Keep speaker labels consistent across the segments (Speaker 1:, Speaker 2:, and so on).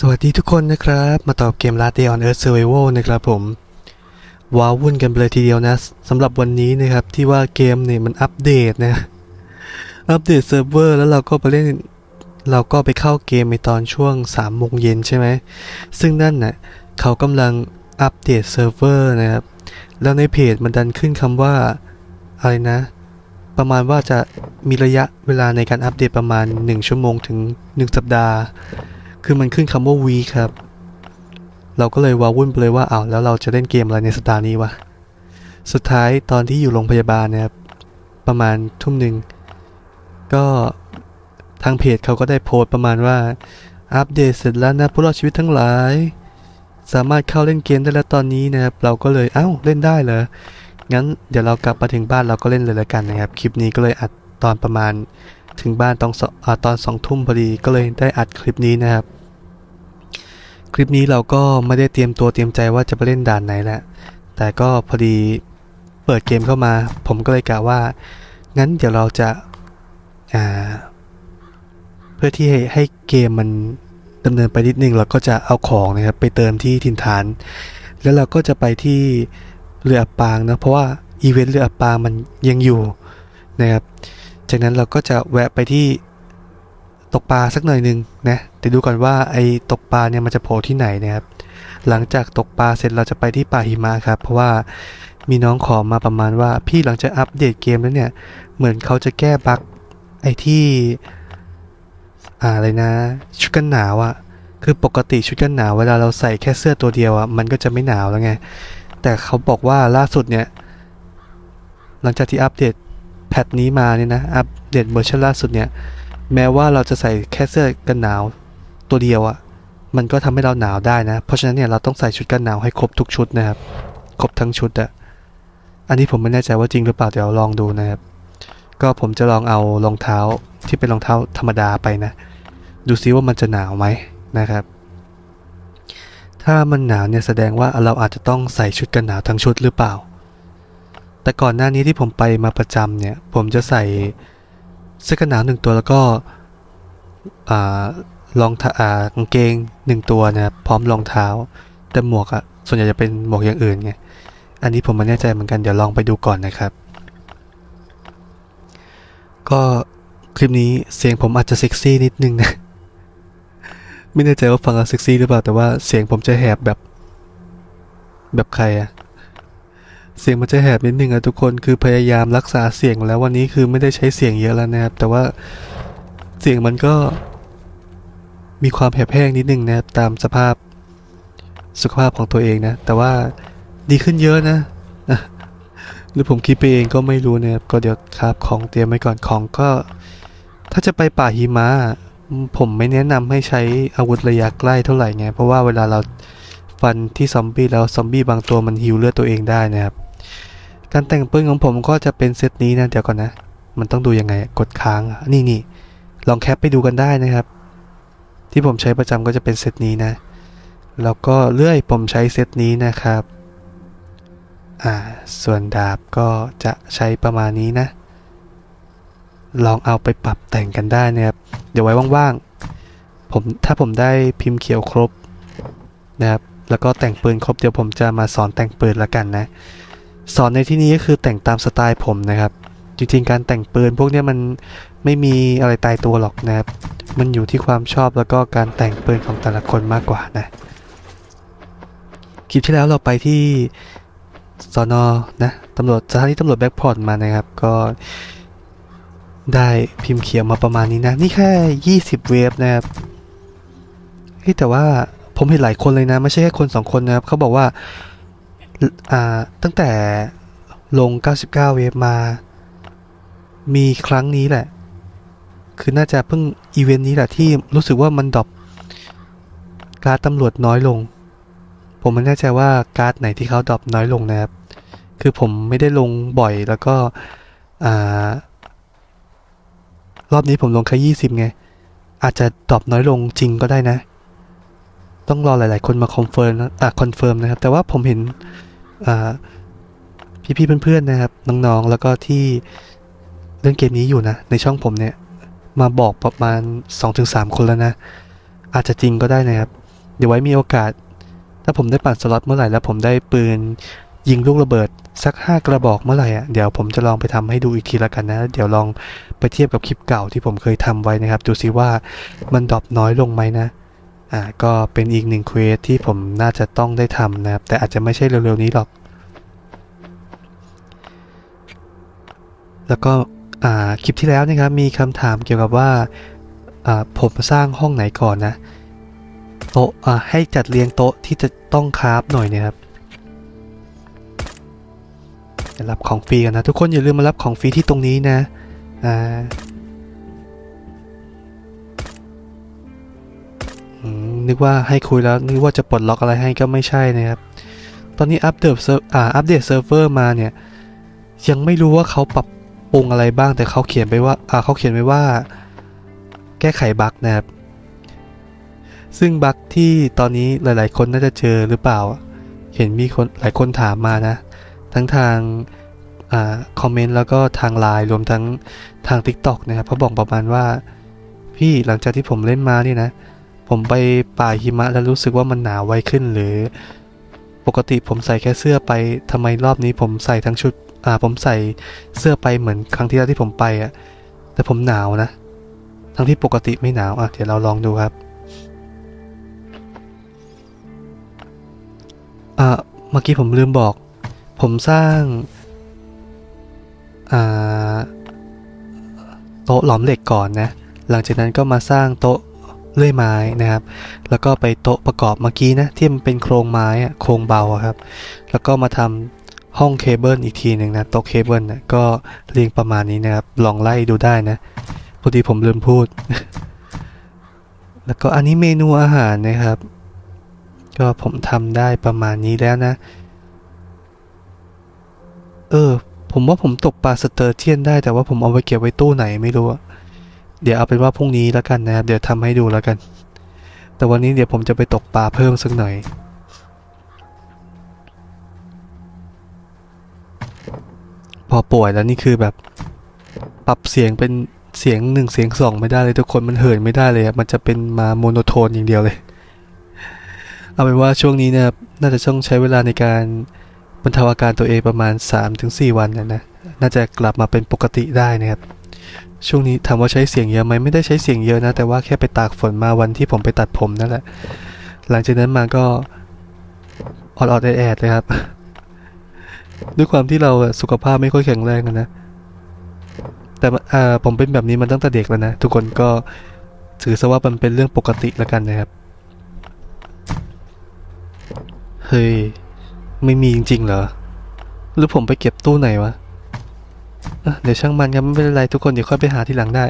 Speaker 1: สวัสดีทุกคนนะครับ มาต่อเกม Last Day on Earth Survival นะครับผม ว้าวุ่นกันไปเลยทีเดียวนะสำหรับวันนี้นะครับที่ว่าเกมเนี่ยมันอัปเดตนะ อัปเดตเซิร์ฟเวอร์แล้วเราก็ไปเล่น เราก็ไปเข้าเกมในตอนช่วง3โมงเย็นใช่ไหม ซึ่งนั่นน่ะเขากำลังอัปเดตเซิร์ฟเวอร์นะครับ แล้วในเพจมันดันขึ้นคำว่า อะไรนะ ประมาณว่าจะมีระยะเวลาในการอัปเดตประมาณ 1 ชั่วโมงถึง 1 สัปดาห์ คือมันขึ้นคำว่าวีครับ เราก็เลยวาวุ่นไปเลยว่าอ้าวแล้วเราจะเล่นเกมอะไรในสัปดาห์นี้วะ สุดท้ายตอนที่อยู่โรงพยาบาลนะครับ ประมาณทุ่มหนึ่ง ก็ทางเพจเขาก็ได้โพสต์ประมาณว่า อัปเดตเสร็จแล้วนะผู้รอดชีวิตทั้งหลาย สามารถเข้าเล่นเกมได้แล้วตอนนี้นะครับ เราก็เลยเอ้าเล่นได้เหรอ งั้นเดี๋ยวเรากลับมาถึงบ้านเราก็เล่นเลยแล้วกันนะครับ คลิปนี้ก็เลยอัดตอนประมาณถึงบ้านตอนสอาตอนสองทุ่มพอดีก็เลยได้อัดคลิปนี้นะครับ คลิปนี้เราก็ไม่ได้เตรียมตัวเตรียมใจว่าจะไปเล่นด่านไหนแหละแต่ก็พอดีเปิดเกมเข้ามา ผมก็เลยกะว่า งั้นเดี๋ยวเราจะอ่าเพื่อที่ให้ให้เกมมันดำเนินไปนิดนึงเราก็จะเอาของนะครับไปเติมที่ถิ่นฐาน แล้วเราก็จะไปที่เรืออับปางนะเพราะว่าอีเวนต์เรืออับปางมันยังอยู่นะครับจากนั้นเราก็จะแวะไปที่ ตกปลาสักหน่อยหนึ่งนะแต่ดูก่อนว่าไอ้ตกปลาเนี่ยมันจะโผล่ที่ไหนนะครับ หลังจากตกปลาเสร็จเราจะไปที่ป่าหิมะครับ เพราะว่ามีน้องขอมาประมาณว่าพี่หลังจากอัปเดตเกมแล้วเนี่ย เหมือนเขาจะแก้บั๊กไอ้ที่อ่าอะไรนะ ชุดกันหนาวอะคือปกติชุดกันหนาวเวลาเราใส่แค่เสื้อตัวเดียวอะมันก็จะไม่หนาวแล้วไง แต่เขาบอกว่าล่าสุดเนี่ย หลังจากที่อัปเดตแพทนี้มาเนี่ยนะ อัปเดตเวอร์ชันล่าสุดเนี่ย แม้ว่าเราจะใส่แค่เสื้อกันหนาวตัวเดียวอะมันก็ทำให้เราหนาวได้นะ เพราะฉะนั้นเนี่ยเราต้องใส่ชุดกันหนาวให้ครบทุกชุดนะครับ ครบทั้งชุดอะอันนี้ผมไม่แน่ใจว่าจริงหรือเปล่าเดี๋ยวลองดูนะครับ ก็ผมจะลองเอารองเท้าที่เป็นรองเท้าธรรมดาไปนะ ดูซิว่ามันจะหนาวไหมนะครับ ถ้ามันหนาวเนี่ยแสดงว่าเราอาจจะต้องใส่ชุดกันหนาวทั้งชุดหรือเปล่า แต่ก่อนหน้านี้ที่ผมไปมาประจำเนี่ย ผมจะใส่ เสื้อกันหนาวหนึ่งตัวแล้วก็รองอ่ากางเกงหนึ่งตัวนะครับพร้อมรองเท้า แต่หมวกอะส่วนใหญ่จะเป็นหมวกอย่างอื่นไงอันนี้ผมไม่แน่ใจเหมือนกันเดี๋ยวลองไปดูก่อนนะครับ ก็คลิปนี้เสียงผมอาจจะเซ็กซี่นิดนึงนะไม่แน่ใจว่าฟังแล้วเซ็กซี่หรือเปล่าแต่ว่าเสียงผมจะแหบแบบ แบบใครอะ เสียงมันจะแหบนิดนึงอะทุกคนคือพยายามรักษาเสียงแล้ววันนี้คือไม่ได้ใช้เสียงเยอะแล้วนะครับ แต่ว่าเสียงมันก็ มีความแหบแห้งนิดนึงนะครับตามสภาพสุขภาพของตัวเองนะ แต่ว่าดีขึ้นเยอะนะหรือผมคิดไปเองก็ไม่รู้นะครับก็เดี๋ยวครับของเตรียมไว้ก่อนของก็ ถ้าจะไปป่าหิมะผมไม่แนะนำให้ใช้อาวุธระยะใกล้เท่าไหร่ไงเพราะว่าเวลาเราฟันที่ซอมบี้แล้วซอมบี้บางตัวมันฮิวเลือดตัวเองได้นะครับ การแต่งปืนของผมก็จะเป็นเซตนี้นะเดี๋ยวก่อนนะ มันต้องดูยังไงกดค้างนี่นี่ลองแคปไปดูกันได้นะครับ ที่ผมใช้ประจำก็จะเป็นเซตนี้นะแล้วก็เลื่อยผมใช้เซตนี้นะครับอ่าส่วนดาบก็จะใช้ประมาณนี้นะ ลองเอาไปปรับแต่งกันได้นะครับ เดี๋ยวไว้ว่างๆผมถ้าผมได้พิมพ์เขียวครบนะครับ แล้วก็แต่งปืนครบเดี๋ยวผมจะมาสอนแต่งปืนละกันนะ สอนในที่นี้ก็คือแต่งตามสไตล์ผมนะครับ จริงๆ การแต่งปืนพวกนี้มันไม่มีอะไรตายตัวหรอกนะครับ มันอยู่ที่ความชอบแล้วก็การแต่งปืนของแต่ละคนมากกว่านะ คลิปที่แล้วเราไปที่สอนอนะตำรวจสถานีตำรวจแบ็กพอร์ตมานะครับ ก็ได้พิมพ์เขียวมาประมาณนี้นะ นี่แค่ 20 เวฟนะครับเฮ้ยแต่ว่าผมเห็นหลายคนเลยนะ ไม่ใช่แค่คนสองคนนะครับเขาบอกว่า ตั้งแต่ลง 99 เวฟมา มีครั้งนี้แหละ คือน่าจะเพิ่งอีเวนต์นี้แหละที่รู้สึกว่ามันดรอปการดตำรวจน้อยลง ผมไม่แน่ใจว่าการ์ดไหนที่เขาดรอปน้อยลงนะครับ คือผมไม่ได้ลงบ่อยแล้วก็รอบนี้ผมลงแค่ยี่สิบไง อาจจะดรอปน้อยลงจริงก็ได้นะ ต้องรอหลาย ๆ คนมาคอนเฟิร์มนะคอนเฟิร์มนะครับ แต่ว่าผมเห็น พี่ๆเพื่อนๆนะครับน้องๆแล้วก็ที่เล่นเกมนี้อยู่นะ ในช่องผมเนี่ยมาบอกประมาณ 2-3 คนแล้วนะ อาจจะจริงก็ได้นะครับ เดี๋ยวไว้มีโอกาส ถ้าผมได้ปั่นสล็อตเมื่อไหร่แล้วผมได้ปืนยิงลูกระเบิดสักห้ากระบอกเมื่อไหร่อะเดี๋ยวผมจะลองไปทำให้ดูอีกทีละกันนะ เดี๋ยวลองไปเทียบกับคลิปเก่าที่ผมเคยทำไว้นะครับ ดูซิว่ามันดรอปน้อยลงไหมนะ อ่าก็เป็นอีกหนึ่งเควสที่ผมน่าจะต้องได้ทำนะครับ แต่อาจจะไม่ใช่เร็วๆนี้หรอก แล้วก็อ่าคลิปที่แล้วนะครับมีคำถามเกี่ยวกับว่าอ่าผมสร้างห้องไหนก่อนนะโต๊ะอ่าให้จัดเรียงโต๊ะที่จะต้องคราฟหน่อยนะครับจะรับของฟรีกันนะทุกคนอย่าลืมมารับของฟรีที่ตรงนี้นะอ่า นึกว่าให้คุยแล้วนึกว่าจะปลดล็อกอะไรให้ก็ไม่ใช่นะครับ ตอนนี้อัปเดตเซิร์ฟอ่าอัปเดตเซิร์ฟเวอร์มาเนี่ยยังไม่รู้ว่าเขาปรับปรุงอะไรบ้างแต่เขาเขียนไปว่าอ่าเขาเขียนไว้ว่า แก้ไขบั๊กนะครับ ซึ่งบั๊กที่ตอนนี้หลาย ๆ คนน่าจะเจอหรือเปล่า เห็นมีคนหลายคนถามมานะ ทั้งทางอ่าคอมเมนต์แล้วก็ทางไลน์รวมทั้งทาง TikTok นะครับเขาบอกประมาณว่าพี่หลังจากที่ผมเล่นมานี่นะ ผมไปป่าหิมะแล้วรู้สึกว่ามันหนาวไวขึ้นหรือ ปกติผมใส่แค่เสื้อไปทำไมรอบนี้ผมใส่ทั้งชุด อ่า ผมใส่เสื้อไปเหมือนครั้งที่แล้วที่ผมไปอะ แต่ผมหนาวนะ ทั้งที่ปกติไม่หนาวอะเดี๋ยวเราลองดูครับ อ่าเมื่อกี้ผมลืมบอก ผมสร้าง อ่า โต๊ะหลอมเหล็กก่อนนะ หลังจากนั้นก็มาสร้างโต๊ะ เลื่อยไม้นะครับ แล้วก็ไปโต๊ะประกอบเมื่อกี้นะที่มันเป็นโครงไม้อะโครงเบาครับ แล้วก็มาทำห้องเคเบิลอีกทีหนึ่งนะโต๊ะเคเบิลนะก็เรียงประมาณนี้นะครับ ลองไล่ดูได้นะพอดีผมลืมพูด แล้วก็อันนี้เมนูอาหารนะครับ ก็ผมทำได้ประมาณนี้แล้วนะ เออ ผมว่าผมตกปลาสเตอร์เทียนได้แต่ว่าผมเอาไปเก็บไว้ตู้ไหนไม่รู้ เดี๋ยวเอาเป็นว่าพรุ่งนี้แล้วกันนะครับ เดี๋ยวทำให้ดูแล้วกัน แต่วันนี้เดี๋ยวผมจะไปตกปลาเพิ่มสักหน่อย พอป่วยแล้วนี่คือแบบ ปรับเสียงเป็นเสียงหนึ่งเสียงสองไม่ได้เลยทุกคนมันเหินไม่ได้เลยอะมันจะเป็นมาโมโนโทนอย่างเดียวเลย เอาเป็นว่าช่วงนี้นะครับน่าจะต้องใช้เวลาในการบรรเทาอาการตัวเองประมาณ 3-4 วันนะนะ น่าจะกลับมาเป็นปกติได้นะครับ ช่วงนี้ถามว่าใช้เสียงเยอะไหมไม่ได้ใช้เสียงเยอะนะ แต่ว่าแค่ไปตากฝนมาวันที่ผมไปตัดผมนั่นแหละ หลังจากนั้นมาก็ออดๆแอดๆเลยครับ ด้วยความที่เราสุขภาพไม่ค่อยแข็งแรงนะ แต่ผมเป็นแบบนี้มาตั้งแต่เด็กแล้วนะ ทุกคนก็ถือซะว่ามันเป็นเรื่องปกติแล้วกันนะครับ เฮ้ย ไม่มีจริงๆเหรอ หรือผมไปเก็บตู้ไหนวะ เดี๋ยวช่างมันครับไม่เป็นไรทุกคนเดี๋ยวค่อยไปหาที่หลังได้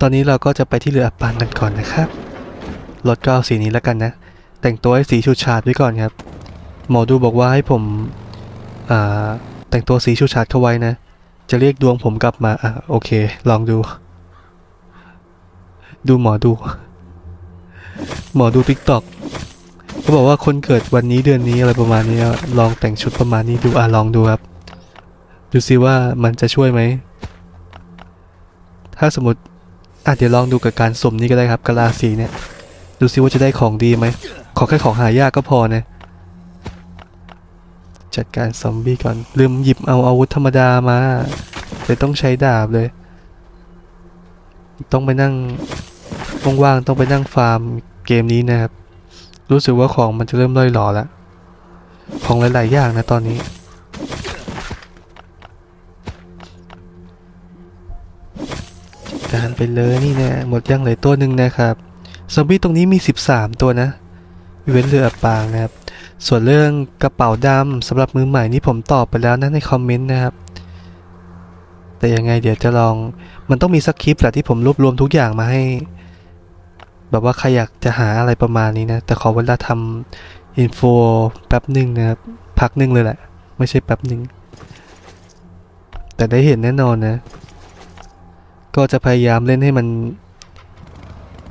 Speaker 1: ตอนนี้เราก็จะไปที่เรืออับปางกันก่อนนะครับ รถก็เอาสีนี้แล้วกันนะ แต่งตัวให้สีฉูดฉาดไว้ก่อนครับ หมอดูบอกว่าให้ผมแต่งตัวสีฉูดฉาดเข้าไว้นะ จะเรียกดวงผมกลับมา อะโอเค ลองดู ดูหมอดู หมอดูทิกตอกเขาบอกว่าคนเกิดวันนี้เดือนนี้อะไรประมาณนี้ ลองแต่งชุดประมาณนี้ดูอะลองดูครับ ดูซิว่ามันจะช่วยไหม ถ้าสมมติอะเดี๋ยวลองดูกับการสมนี้ก็ได้ครับกะลาสีเนี่ย ดูซิว่าจะได้ของดีไหม ขอแค่ของหายากก็พอนะจัดการซอมบี้ก่อน ลืมหยิบเอาอาวุธธรรมดามาเลยต้องใช้ดาบเลย ต้องไปนั่งว่างๆต้องไปนั่งฟาร์มเกมนี้นะครับ รู้สึกว่าของมันจะเริ่มล่อยหล่อแล้วของหลายๆอย่างนะตอนนี้ จัดการไปเลยนี่นะหมดยังเหลือตัวหนึ่งนะครับซอมบี้ตรงนี้มี 13 ตัวนะเว้นเรือปางนะครับ ส่วนเรื่องกระเป๋าดำสำหรับมือใหม่นี่ผมตอบไปแล้วนะในคอมเมนต์นะครับแต่ยังไงเดี๋ยวจะลองมันต้องมีสักคลิปแหละที่ผมรวบรวมทุกอย่างมาให้ แบบว่าใครอยากจะหาอะไรประมาณนี้นะ แต่ขอเวลาทำอินโฟแป๊บหนึ่งนะครับ พักหนึ่งเลยแหละ ไม่ใช่แป๊บหนึ่งแต่ได้เห็นแน่นอนนะ ก็จะพยายามเล่นให้มัน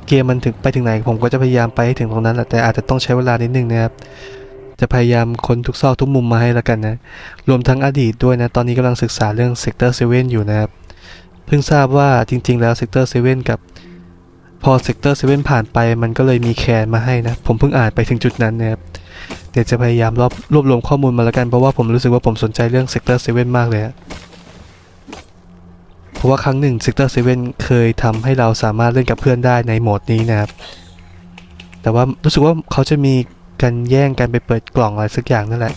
Speaker 1: เกมมันถึงไปถึงไหน ผมก็จะพยายามไปให้ถึงตรงนั้นแหละแต่อาจจะต้องใช้เวลานิดนึงนะครับจะพยายามค้นทุกซอกทุกมุมมาให้แล้วกันนะ รวมทั้งอดีตด้วยนะ ตอนนี้กำลังศึกษาเรื่อง Sector 7 อยู่นะครับ เพิ่งทราบว่าจริง ๆ แล้ว Sector 7 กับพอเซกเตอร์เซเว่นผ่านไป มันก็เลยมีแคนมาให้นะ ผมเพิ่งอ่านไปถึงจุดนั้นนะครับ เดี๋ยวจะพยายามรวบรวบรวมข้อมูลมาแล้วกัน เพราะว่าผมรู้สึกว่าผมสนใจเรื่องเซกเตอร์เซเว่นมากเลยอะ ราะว่าครั้งหนึ่งเซกเตอร์เซเว่นเคยทำให้เราสามารถเล่นกับเพื่อนได้ในโหมดนี้นะครับ แต่ว่ารู้สึกว่าเขาจะมีการแย่งกันไปเปิดกล่องอะไรสักอย่างนั่นแหละ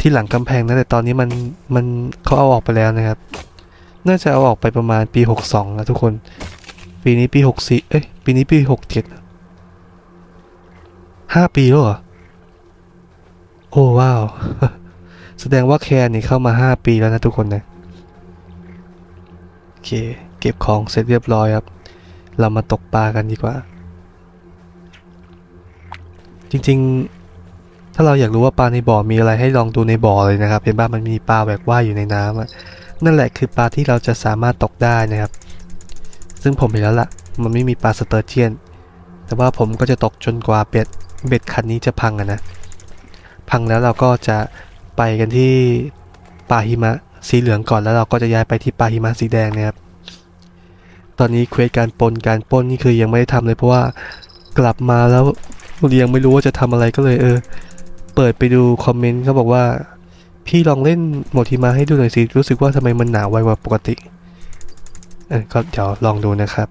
Speaker 1: ที่หลังกำแพงนั่นแต่ตอนนี้มันมันเขาเอาออกไปแล้วนะครับ น่าจะเอาออกไปประมาณปี 62 แล้วทุกคน ปีนี้ปี64เอ้ยปีนี้ปี 67ห้าปีแล้วเหรอ โอ้ว้าว แสดงว่าแคนนี่เข้ามา 5 ปีแล้วนะทุกคนนะ อเค เก็บของเสร็จเรียบร้อยครับ เรามาตกปลากันดีกว่า จริงๆ ถ้าเราอยากรู้ว่าปลาในบ่อมีอะไรให้ลองดูในบ่อเลยนะครับ เห็นบ้ามันมีปลาแหวกว่ายอยู่ในน้ำอะนั่นแหละคือปลาที่เราจะสามารถตกได้นะครับ ซึ่งผมเห็นแล้วละ่ะ มันไม่มีปลาสเตอร์เจียน แต่ว่าผมก็จะตกจนกว่าเบ็ดเบ็ดคันนี้จะพังอะนะ พังแล้วเราก็จะไปกันที่ป่าหิมะ สีเหลืองก่อนแล้วเราก็จะย้ายไปที่ป่าหิมะสีแดงนะครับ ตอนนี้เควสการปนการปนนี่คือยังไม่ได้ทำเลยเพราะว่ากลับมาแล้วยังไม่รู้ว่าจะทำอะไรก็เลยเออ เปิดไปดูคอมเมนต์เขาบอกว่า พี่ลองเล่นโหมดหิมะให้ดูหน่อยสิรู้สึกว่าทำไมมันหนาวไวกว่าปกติเออก็เดี๋ยวลองดูนะครับ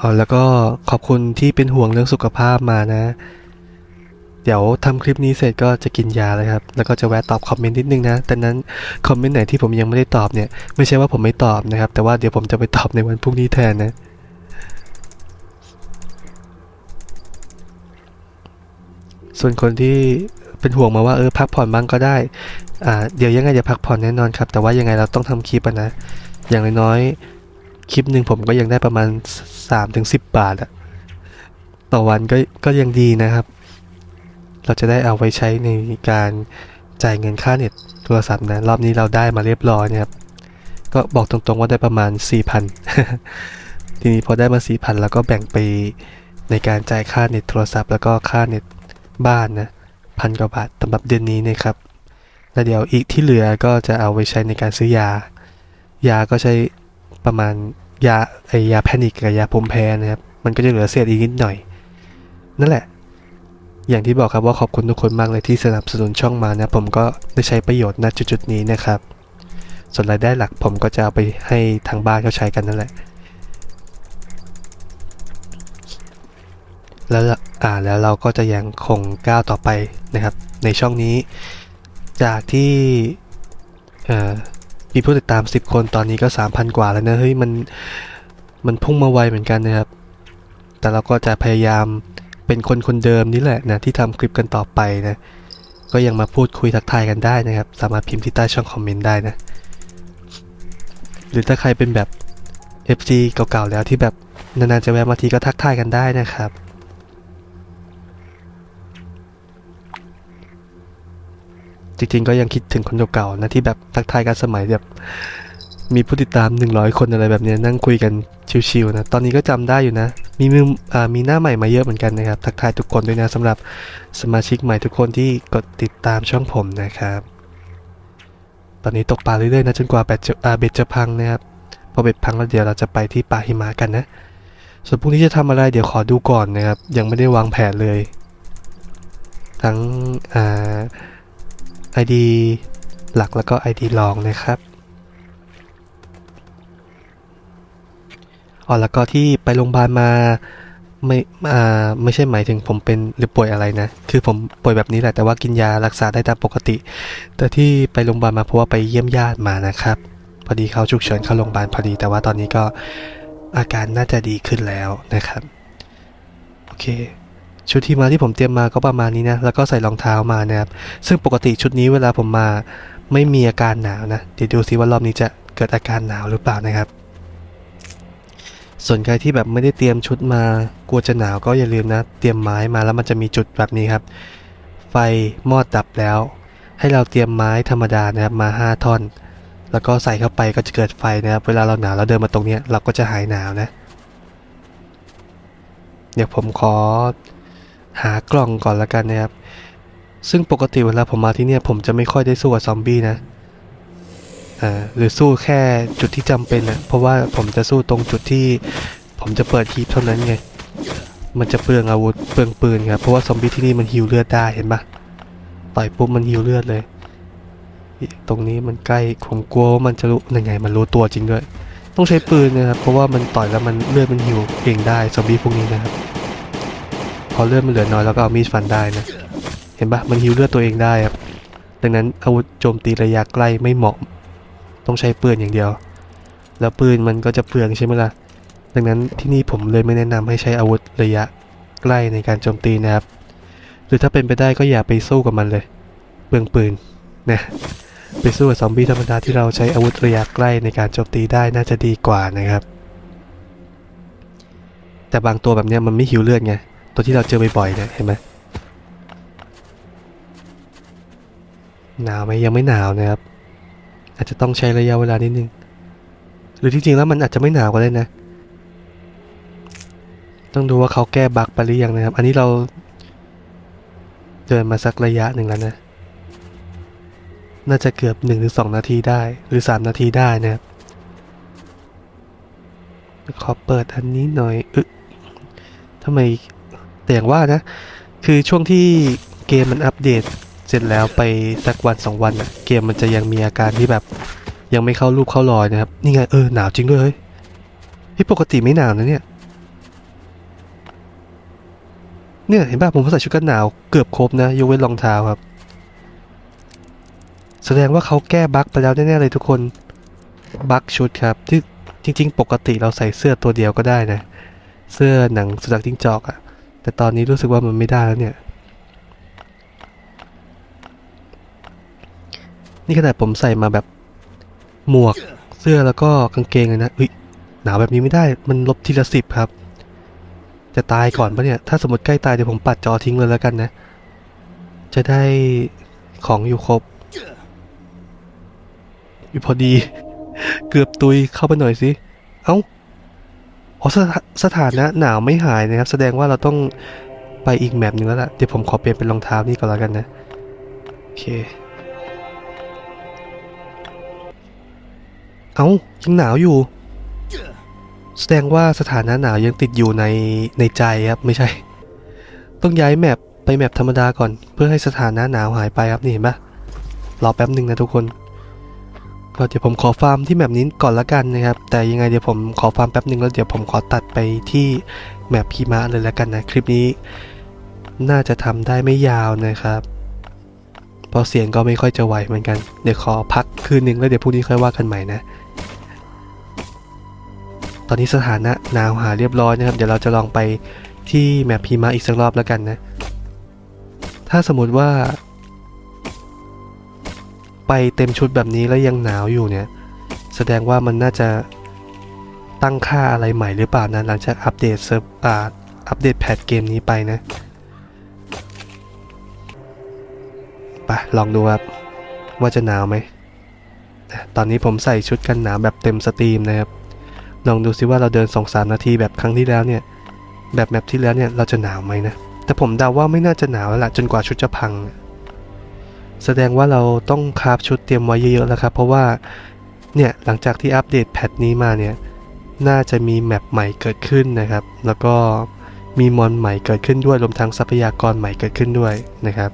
Speaker 1: อ๋อแล้วก็ขอบคุณที่เป็นห่วงเรื่องสุขภาพมานะ เดี๋ยวทำคลิปนี้เสร็จก็จะกินยาเลยครับ แล้วก็จะแวะตอบคอมเมนต์นิดนึงนะ แต่นั้นคอมเมนต์ไหนที่ผมยังไม่ได้ตอบเนี่ย ไม่ใช่ว่าผมไม่ตอบนะครับ แต่ว่าเดี๋ยวผมจะไปตอบในวันพรุ่งนี้แทนนะ ส่วนคนที่เป็นห่วงมาว่าเออพักผ่อนบ้างก็ได้ อ่าเดี๋ยวยังไงจะพักผ่อนแน่นอนครับ แต่ว่ายังไงเราต้องทำคลิปะนะ อย่างน้อยๆคลิปหนึ่งผมก็ยังได้ประมาณ3-10ถึง10บาทอะต่อวันก็ก็ยังดีนะครับ เราจะได้เอาไว้ใช้ในการจ่ายเงินค่าเน็ตโทรศัพท์นะ รอบนี้เราได้มาเรียบร้อยนะครับก็บอกตรงๆว่าได้ประมาณ 4,000 ทีนี้พอได้มา 4,000 แล้วก็แบ่งไปในการจ่ายค่าเน็ตโทรศัพท์แล้วก็ค่าเน็ตบ้านนะพันกว่าบาทสำหรับเดือนนี้นะครับแล้วเดี๋ยวอีกที่เหลือก็จะเอาไว้ใช้ในการซื้อยา ยาก็ใช้ประมาณยาไอยาแพนิกกับยาภูมิแพ้นะครับ มันก็จะเหลือเศษอีกนิดหน่อย นั่นแหละ อย่างที่บอกครับว่าขอบคุณทุกคนมากเลยที่สนับสนุนช่องมานะ ผมก็ได้ใช้ประโยชน์ณจุดๆนี้นะครับ ส่วนรายได้หลักผมก็จะเอาไปให้ทางบ้านเขาใช้กันนั่นแหละ แล้วอ่าแล้วเราก็จะยังคงก้าวต่อไปนะครับ ในช่องนี้ จากที่มีผู้ติดตาม 10 คนตอนนี้ก็ 3,000 กว่าแล้วนะเฮ้ยมันมันพุ่งมาไวเหมือนกันนะครับ แต่เราก็จะพยายาม เป็นคนคนเดิมนี่แหละนะที่ทำคลิปกันต่อไปนะ ก็ยังมาพูดคุยทักทายกันได้นะครับ สามารถพิมพ์ที่ใต้ช่องคอมเมนต์ได้นะ หรือถ้าใครเป็นแบบ FG เก่าๆแล้วที่แบบนานๆจะแวะมาทีก็ทักทายกันได้นะครับจริงๆก็ยังคิดถึงคนเก่าๆนะที่แบบทักทายกันสมัยแบบ มีผู้ติดตาม 100 คนอะไรแบบนี้นั่งคุยกันชิวๆนะ ตอนนี้ก็จำได้อยู่นะ มีมือมีหน้าใหม่มาเยอะเหมือนกันนะครับ ทักทายทุกคนด้วยนะสำหรับสมาชิกใหม่ทุกคนที่กดติดตามช่องผมนะครับ ตอนนี้ตกปลาเรื่อยๆนะจนกว่าเบ็ดจะเบ็ดจะพังนะครับพอเบ็ดพังแล้วเดี๋ยวเราจะไปที่ป่าหิมะกันนะส่วนพรุ่งนี้จะทำอะไรเดี๋ยวขอดูก่อนนะครับ ยังไม่ได้วางแผนเลย ทั้งไอ่า ID หลักแล้วก็ ID รองนะครับ อ๋อแล้วก็ที่ไปโรงพยาบาลมาไม่อ่าไม่ใช่หมายถึงผมเป็นหรือป่วยอะไรนะ คือผมป่วยแบบนี้แหละแต่ว่ากินยารักษาได้ตามปกติ แต่ที่ไปโรงพยาบาลมาเพราะว่าไปเยี่ยมญาติมานะครับ พอดีเขาฉุกเฉินเข้าโรงพยาบาลพอดี แต่ว่าตอนนี้ก็อาการน่าจะดีขึ้นแล้วนะครับ โอเค ชุดที่มาที่ผมเตรียมมาก็ประมาณนี้นะ แล้วก็ใส่รองเท้ามานะครับ ซึ่งปกติชุดนี้เวลาผมมาไม่มีอาการหนาวนะ เดี๋ยวดูซิว่ารอบนี้จะเกิดอาการหนาวหรือเปล่านะครับ ส่วนใครที่แบบไม่ได้เตรียมชุดมากลัวจะหนาวก็อย่าลืมนะ เตรียมไม้มาแล้วมันจะมีจุดแบบนี้ครับ ไฟมอดดับแล้ว ให้เราเตรียมไม้ธรรมดานะครับมา 5 ท่อน แล้วก็ใส่เข้าไปก็จะเกิดไฟนะครับ เวลาเราหนาวเราเดินมาตรงนี้เราก็จะหายหนาวนะ เดี๋ยวผมขอหากล่องก่อนละกันนะครับ ซึ่งปกติเวลาผมมาที่เนี่ยผมจะไม่ค่อยได้สู้กับซอมบี้นะ หรือสู้แค่จุดที่จำเป็นนะเพราะว่าผมจะสู้ตรงจุดที่ ผมจะเปิดคีบเท่านั้นไง มันจะเปลืองอาวุธเปลืองปืนครับเพราะว่าซอมบี้ที่นี่มันฮิวเลือดได้เห็นปะต่อยปุ๊บมันฮิวเลือดเลย ตรงนี้มันใกล้ผมกลัวว่ามันจะรู้ยังไง มันรู้ตัวจริงด้วย ต้องใช้ปืนนะครับเพราะว่ามันต่อยแล้วมันเลือดมันหิวเองได้ซอมบี้พวกนี้นะครับ พอเลือดมันเหลือน้อยแล้วก็เอามีดฟันได้นะเห็นปะมันหิวเลือดตัวเองได้ครับดังนั้นอาวุธโจมตีระยะใกล้ไม่เหมาะ ต้องใช้ปืนอย่างเดียว แล้วปืนมันก็จะเปลืองใช่ไหมล่ะ ดังนั้นที่นี่ผมเลยไม่แนะนำให้ใช้อาวุธระยะใกล้ในการโจมตีนะครับ หรือถ้าเป็นไปได้ก็อย่าไปสู้กับมันเลย เปลืองปืนนะไปสู้กับซอมบี้ธรรมดาที่เราใช้อาวุธระยะใกล้ในการโจมตีได้น่าจะดีกว่านะครับ แต่บางตัวแบบนี้มันไม่หิวเลือดไง ตัวที่เราเจอบ่อยๆเนี่ยเห็นไหมหนาวไหมยังไม่หนาวนะครับ อาจจะต้องใช้ระยะเวลานิดนึง หรือที่จริงแล้วมันอาจจะไม่หนาวก็ได้นะ ต้องดูว่าเขาแก้บั๊กไปหรือยังนะครับ อันนี้เราเดินมาสักระยะหนึ่งแล้วนะ น่าจะเกือบ1นถึงสนาทีได้ หรือ 3 นาทีได้นะครับขอเปิดอันนี้หน่อยอึทำไมแต่อย่างว่านะ คือช่วงที่เกมมันอัปเดต เสร็จแล้วไปสักวันสองวันอะเกมมันจะยังมีอาการที่แบบยังไม่เข้ารูปเข้ารอยนะครับ นี่ไงเออหนาวจริงด้วยเฮ้ยพี่ปกติไม่หนาวนะเนี่ย เนี่ยเห็นป่ะผมใส่ชุดกันหนาวเกือบครบนะยกเว้นรองเท้าครับ แสดงว่าเขาแก้บั๊กไปแล้วแน่ๆเลยทุกคนบั๊กชุดครับ ที่จริง ๆ ปกติเราใส่เสื้อตัวเดียวก็ได้นะ เสื้อหนังสุนัขจิ้งจอกอะแต่ตอนนี้รู้สึกว่ามันไม่ได้แล้วเนี่ย นี่ขนาดผมใส่มาแบบหมวกเสื้อแล้วก็กางเกงเลยนะอุ้ยหนาวแบบนี้ไม่ได้มันลบทีละสิบครับ จะตายก่อนปะเนี่ย ถ้าสมมติใกล้ตายเดี๋ยวผมปัดจอทิ้งเลยแล้วกันนะ จะได้ของอยู่ครบอยู่พอดี เกือบตุยเข้าไปหน่อยสิเอ้าอ๋อสถาสถานะหนาวไม่หายนะครับ แสดงว่าเราต้องไปอีกแมปหนึ่งแล้วล่ะ เดี๋ยวผมขอเปลี่ยนเป็นรองเท้านี่ก่อนแล้วกันนะ โอเค เอ้ายังหนาวอยู่ แสดงว่าสถานะหนาวยังติดอยู่ในในใจครับ ไม่ใช่ ต้องย้ายแมปไปแมปธรรมดาก่อน เพื่อให้สถานะหนาวหายไปครับนี่เห็นปะรอแป๊บหนึ่งนะทุกคนก็เดี๋ยวผมขอฟาร์มที่แมปนี้ก่อนละกันนะครับ แต่ยังไงเดี๋ยวผมขอฟาร์มแป๊บหนึ่งแล้วเดี๋ยวผมขอตัดไปที่แมปพีมะเลยละกันนะ คลิปนี้ น่าจะทำได้ไม่ยาวนะครับเพราะเสียงก็ไม่ค่อยจะไหวเหมือนกัน เดี๋ยวขอพักคืนหนึ่งแล้วเดี๋ยวพรุ่งนี้ค่อยว่ากันใหม่นะ ตอนนี้สถานะหนาวหาเรียบร้อยนะครับ เดี๋ยวเราจะลองไปที่แมปพีมะอีกสักรอบแล้วกันนะ ถ้าสมมติว่า ไปเต็มชุดแบบนี้แล้วยังหนาวอยู่เนี่ย แสดงว่ามันน่าจะตั้งค่าอะไรใหม่หรือเปล่านะหลังจากอัปเดตเซิร์ฟอ่าอัปเดตแพทเกมนี้ไปนะไปลองดูครับว่าจะหนาวไหม ตอนนี้ผมใส่ชุดกันหนาวแบบเต็มสตรีมนะครับ ลองดูซิว่าเราเดิน 2-3 นาทีแบบครั้งที่แล้วเนี่ย แบบแมปที่แล้วเนี่ยเราจะหนาวไหมนะ แต่ผมเดาว่าไม่น่าจะหนาวแล้วล่ะจนกว่าชุดจะพัง แสดงว่าเราต้องคราฟชุดเตรียมไว้เยอะๆแล้วครับ เพราะว่าเนี่ยหลังจากที่อัปเดตแพทนี้มาเนี่ยน่าจะมีแมปใหม่เกิดขึ้นนะครับ แล้วก็มีมอนใหม่เกิดขึ้นด้วยรวมทั้งทรัพยากรใหม่เกิดขึ้นด้วยนะครับ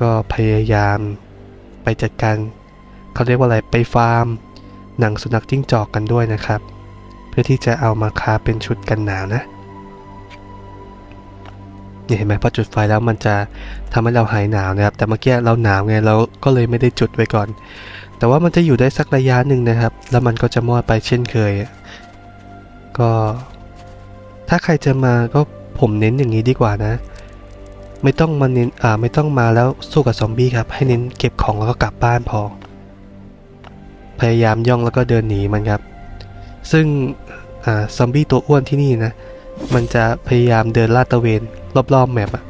Speaker 1: ก็พยายามไปจัดการเขาเรียกว่าอะไรไปฟาร์ม หนังสุนัขจิ้งจอกกันด้วยนะครับ เพื่อที่จะเอามาคาเป็นชุดกันหนาวนะนี่เห็นไหมพอจุดไฟแล้วมันจะทำให้เราหายหนาวนะครับ แต่เมื่อกี้เราหนาวไงเราก็เลยไม่ได้จุดไว้ก่อน แต่ว่ามันจะอยู่ได้สักระยะหนึ่งนะครับ แล้วมันก็จะมอดไปเช่นเคย ก็ ถ้าใครจะมาก็ผมเน้นอย่างนี้ดีกว่านะ ไม่ต้องมาเน้นอ่าไม่ต้องมาแล้วสู้กับซอมบี้ครับ ให้เน้นเก็บของแล้วก็กลับบ้านพอ พยายามย่องแล้วก็เดินหนีมันครับ ซึ่งอซอมบี้ตัวอ้วนที่นี่นะ มันจะพยายามเดินลาดตระเวนรอบๆแมปอะ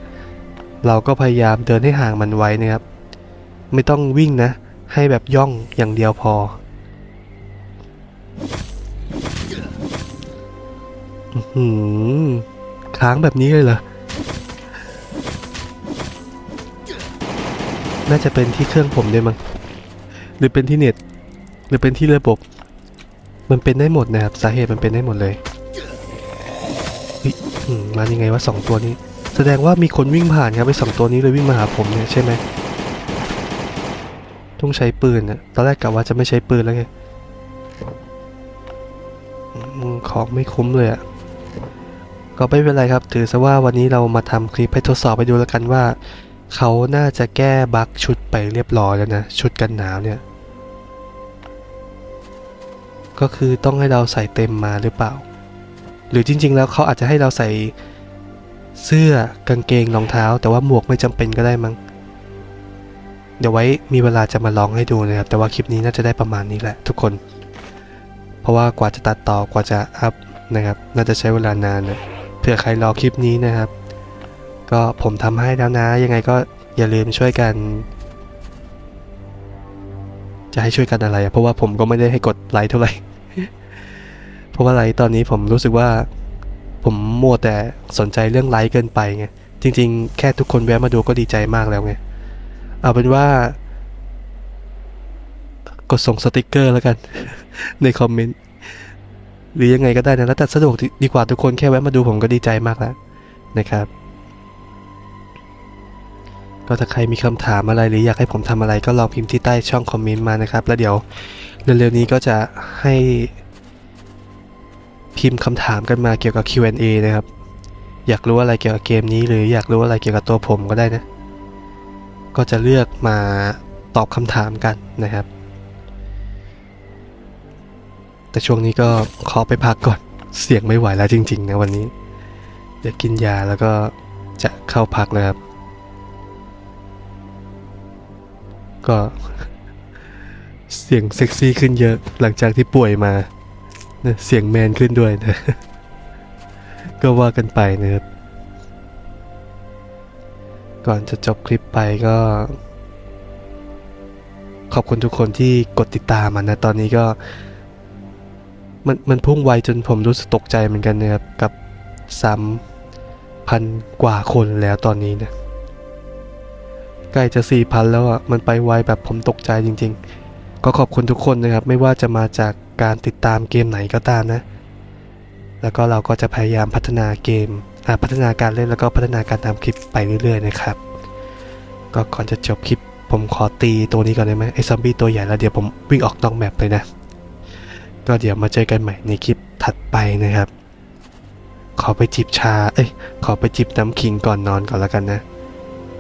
Speaker 1: เราก็พยายามเดินให้ห่างมันไว้นะครับ ไม่ต้องวิ่งนะ ให้แบบย่องอย่างเดียวพออื้อหือค้างแบบนี้เลยเหรอ น่าจะเป็นที่เครื่องผมด้วยมั้ง หรือเป็นที่เน็ต หรือเป็นที่ระบบ มันเป็นได้หมดนะครับสาเหตุมันเป็นได้หมดเลยมายังไงวะสองตัวนี้ แสดงว่ามีคนวิ่งผ่านครับไอ้สองตัวนี้เลยวิ่งมาหาผมเนี่ยใช่ไหมต้องใช้ปืนนะตอนแรกกะว่าจะไม่ใช้ปืนแล้วไงอืมของไม่คุ้มเลยอะก็ไม่เป็นไรครับ ถือซะว่าวันนี้เรามาทำคลิปให้ทดสอบไปดูแล้วกันว่า เขาน่าจะแก้บั๊กชุดไปเรียบร้อยแล้วนะ ชุดกันหนาวเนี่ย ก็คือต้องให้เราใส่เต็มมาหรือเปล่า หรือจริง ๆ แล้วเขาอาจจะให้เราใส่เสื้อกางเกงรองเท้า แต่ว่าหมวกไม่จำเป็นก็ได้มั้งเดี๋ยวไว้มีเวลาจะมาลองให้ดูนะครับ แต่ว่าคลิปนี้น่าจะได้ประมาณนี้แหละทุกคน เพราะว่ากว่าจะตัดต่อกว่าจะอัพนะครับ น่าจะใช้เวลานานนะเผื่อใครรอคลิปนี้นะครับ ก็ผมทำให้แล้วนะ ยังไงก็อย่าลืมช่วยกัน จะให้ช่วยกันอะไร เพราะว่าผมก็ไม่ได้ให้กดไลค์เท่าไหร่ ราะว่าไลค์ตอนนี้ผมรู้สึกว่า ผมมัวแต่สนใจเรื่องไลค์เกินไปไงจริง ๆ แค่ทุกคนแวะมาดูก็ดีใจมากแล้วไงเอาเป็นว่า กดส่งสติกเกอร์แล้วกัน ในคอมเมนต์หรือยังไงก็ได้นะแล้วแต่สะดวกดีดีกว่าทุกคนแค่แวะมาดูผมก็ดีใจมากแล้วนะครับ ก็ถ้าใครมีคำถามอะไรหรืออยากให้ผมทำอะไรก็ลองพิมพ์ที่ใต้ช่องคอมเมนต์มานะครับ แล้วเดี๋ยวเร็วๆนี้ก็จะให้ พิมพ์คำถามกันมาเกี่ยวกับ Q&A นะครับ อยากรู้อะไรเกี่ยวกับเกมนี้ หรืออยากรู้อะไรเกี่ยวกับตัวผมก็ได้นะ ก็จะเลือกมาตอบคำถามกันนะครับ แต่ช่วงนี้ก็ขอไปพักก่อน เสียงไม่ไหวแล้วจริง ๆ นะวันนี้ เดี๋ยวกินยาแล้วก็จะเข้าพักนะครับ ก็เสียงเซ็กซี่ขึ้นเยอะหลังจากที่ป่วยมา นะเสียงแมนขึ้นด้วยนะ ก็ว่ากันไปนะครับ ก่อนจะจบคลิปไปก็ ขอบคุณทุกคนที่กดติดตามมานะ ตอนนี้ก็ มันมันพุ่งไวจนผมรู้สึกตกใจเหมือนกันนะครับ กับสามพันกว่าคนแล้วตอนนี้นะใกล้จะสี่พันแล้วอะ มันไปไวแบบผมตกใจจริง ๆ ก็ขอบคุณทุกคนนะครับ ไม่ว่าจะมาจากการติดตามเกมไหนก็ตามนะ แล้วก็เราก็จะพยายามพัฒนาเกมอ่าพัฒนาการเล่นแล้วก็พัฒนาการทำคลิปไปเรื่อย ๆ นะครับ ก็ก่อนจะจบคลิปผมขอตีตัวนี้ก่อนได้ไหมไอ้ซอมบี้ตัวใหญ่แล้วเดี๋ยวผมวิ่งออกนอกแมปเลยนะ ก็เดี๋ยวมาเจอกันใหม่ในคลิปถัดไปนะครับ ขอไปจิบชา เอ้ย ขอไปจิบน้ำขิงก่อนนอนก่อนแล้วกันนะ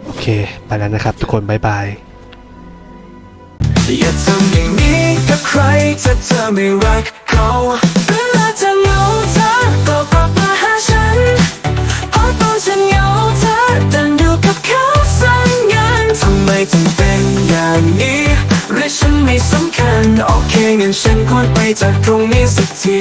Speaker 1: โอเค ไปแล้วนะครับ ทุกคนบ๊ายบาย
Speaker 2: อย่าทำอย่างนี้กับใครถ้าเธอไม่รักเขาเวลาเธอเหงาเธอก็กลับมาหาฉันเพราะตอนฉันเหงาเธอดันอยู่กับเขาสังงานทำไมถึงเป็นอย่างนี้หรือฉันไม่สำคัญ โอเคงั้นฉันควรไปจากตรงนี้สักที